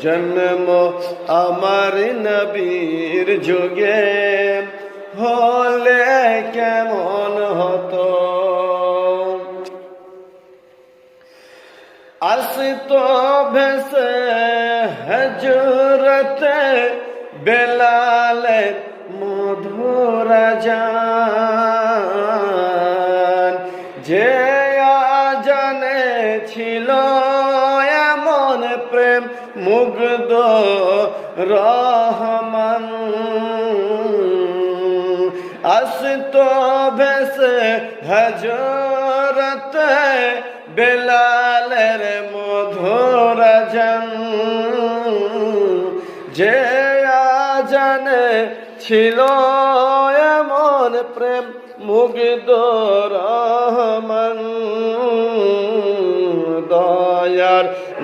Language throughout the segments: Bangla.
জন্ম আমার নবীর যুগে। হলে কেমন হতো? আসত ভেসে হজরতে বেলালের মধুর জান। যে জানে ছিল মুগ্ধ রহমান। আসত ভেসে হজরত বেলালের মধুর জন। যে জানে ছিল এমন প্রেম, মুগ্ধ রহমান।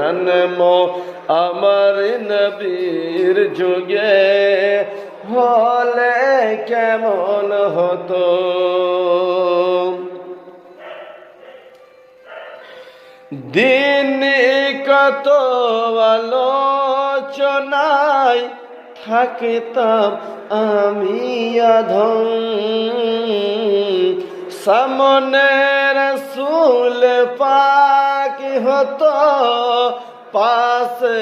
জন্ম আমার নবীর যুগে হলে কেমন হতো? দিন কত আলোচনায় থাকিতাম আমি অধম। সামনের সুল পাক হতো পাশে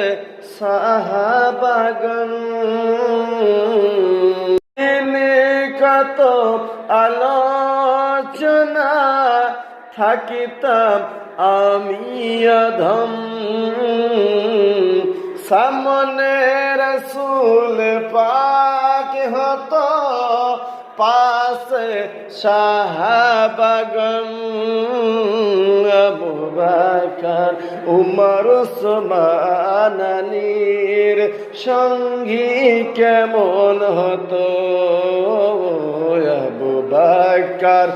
সাহাবাগন কত আলোচনা থাকিতাম আমি অধম। সামনে রসুল পাক হতো পাশে আবু বাকর উমর ওসমানানির সঙ্গী কেমন হতো? আবু বাকর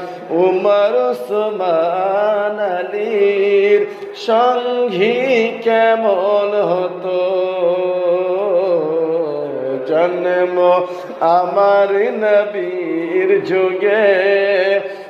উমর ওসমানানির সঙ্গী কেমন হতো? জন্ম আমার নবীর যুগে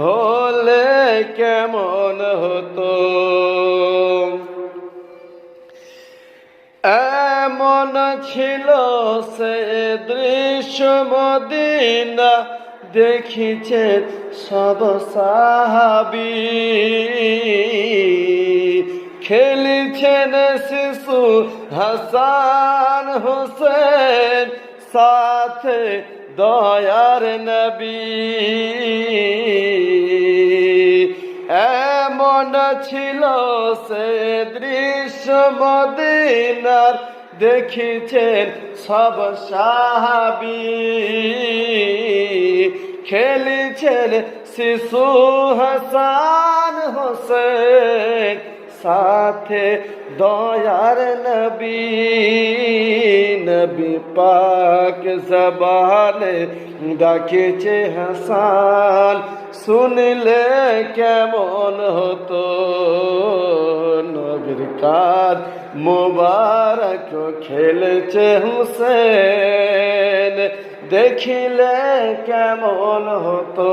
হলে কেমন হতো? এমন ছিল সে দৃশ্য মদিনা দেখিছে সব সাহাবি। খেলিছেন শিশু হাসান হোসেন, সাথে দয়ার নবী। ছিল সে দৃশ্য মদিনার দেখিছেন সব সাহাবি। খেলিছেন শিশু হাসান হোসেন। সাথে দয়ার নবী নবী পাক জবানে ডাকেছে হাসান, শুনলে কেমন হতো নবীর কাজ মোবারক খেলেছে হুসেন, দেখিলে কেমন হতো